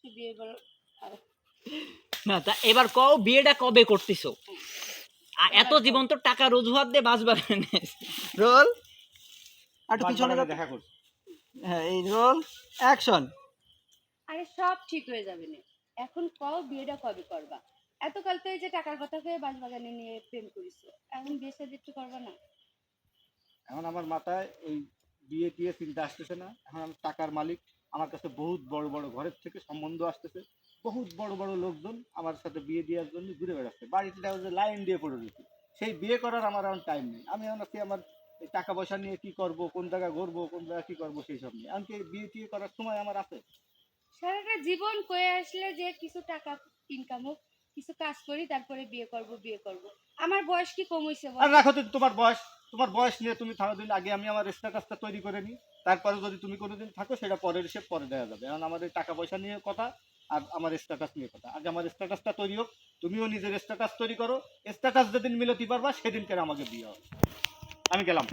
সে বিয়ে করো না তা এবার কও বিয়েটা কবে করতেছো? এত জীবন তো টাকা রোজগার দিয়ে বাঁচবার রোল আর পিছনে দেখা করছি। হ্যাঁ এই রোল অ্যাকশন আরে সব ঠিক হয়ে যাবে না। এখন কও বিয়েটা কবে করবা? এতকাল তো এই যে টাকার কথা কয়ে বাগানে নিয়ে প্রেম করিছো। এখন বিয়ে সাথে একটু করবা না? এখন আমার মাথায় ওই বিয়ে টিয়ে চিন্তা আসতেছে না। এখন আমি টাকার মালিক। আমার কাছে বহুত বড় বড় ঘরের থেকে সম্বন্ধ আসতেছে। বহুত বড় বড় লোকজন আমার সাথে বিয়ে দেওয়ার জন্য ঘুরে বেড়াচ্ছে। বাড়িতে দেখো যে লাইন দিয়ে পড়ে রয়েছে। সেই বিয়ে করার আমার এখন টাইম নেই। আমি এখন আজকে আমার টাকা পয়সা নিয়ে কি করব কোন জায়গায় ঘুরবো কোন জায়গায় কি করব সেই সব নিয়ে। এমনকি বিয়ে টিয়ে করার সময় আমার আছে? সারাটা জীবন কয়ে আসলে যে কিছু টাকা ইনকাম হোক কিছু কাজ করি তারপরে বিয়ে করব বিয়ে করব। আমার বয়স কি কম হয়েছে আর রাখো তো তোমার বয়স। তোমার বয়স নিয়ে তুমি দিন আগে আমি আমার স্ট্যাটাসটা তৈরি করে নিই, তারপরে যদি তুমি কোনোদিন থাকো, সেটা পরের সে পরে দেওয়া যাবে। কারণ আমাদের টাকা পয়সা নিয়ে কথা, আর আমার স্ট্যাটাস নিয়ে কথা। আগে আমার স্ট্যাটাসটা তৈরি হোক, তুমিও নিজের স্ট্যাটাস তৈরি করো। স্ট্যাটাস যেদিন মিলতে পারবা সেদিনকে আমাকে বিয়ে হবে। আমি গেলাম।